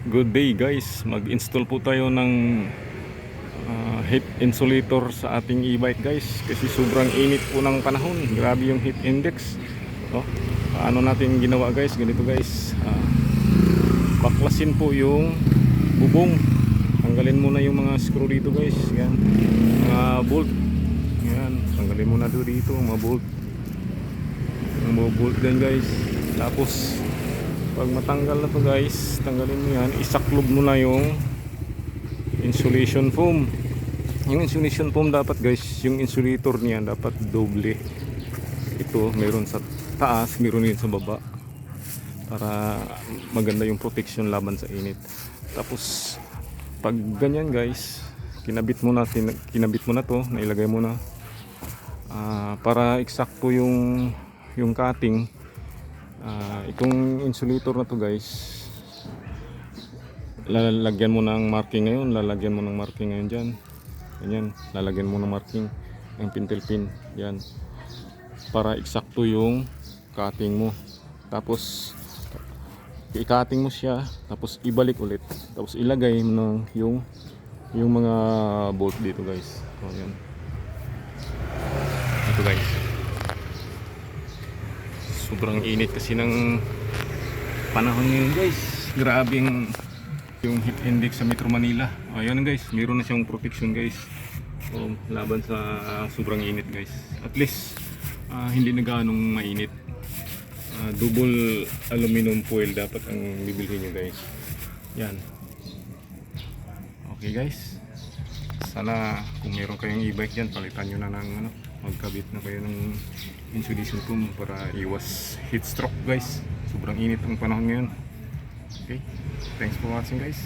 Good day guys, mag-install po tayo ng ah, heat insulator sa ating e-bike guys kasi sobrang init po ng panahon, grabe yung heat index. Oh, paano natin ginawa guys? Ganito guys. Ah, baklasin po yung bubong. Tanggalin muna yung mga screw dito guys. Yan. Mga bolt. Yan, tanggalin muna doon dito mga bolt. Mga bolt din guys. Tapos pag matanggal na to guys, tanggalin mo yan, isaklob mo na yung insulation foam. Yung insulation foam dapat guys, yung insulator niya dapat doble. Ito, meron sa taas, meron din sa baba. Para maganda yung protection laban sa init. Tapos pag ganyan guys, kinabit mo na, kinabit mo na to, nailagay mo na. Ah, para eksakto yung yung cutting Ah, itong insulator na to guys lalagyan mo ng marking ngayon lalagyan mo ng marking ngayon dyan. Ganyan lalagyan mo ng marking ng pintel pin yan. Para eksakto yung cutting mo. Tapos i-cutting mo siya tapos ibalik ulit. Tapos ilagay mo ng yung yung mga bolt dito guys. So, yan. Ito guys sobrang init kasi ng panahon ngayon guys. Grabing yung heat index sa Metro Manila. Ayun guys. Meron na siyang protection guys. O, laban sa sobrang init guys. At least ah, hindi na ganong mainit. Ah, double aluminum foil dapat ang bibilhin nyo guys. Yan. Okay guys. Sana kung meron kayong e-bike dyan palitan nyo na ng ano magkabit na kayo ng insulation foam para iwas heat stroke guys. Sobrang init ang panahon ngayon. Okay. Thanks for watching guys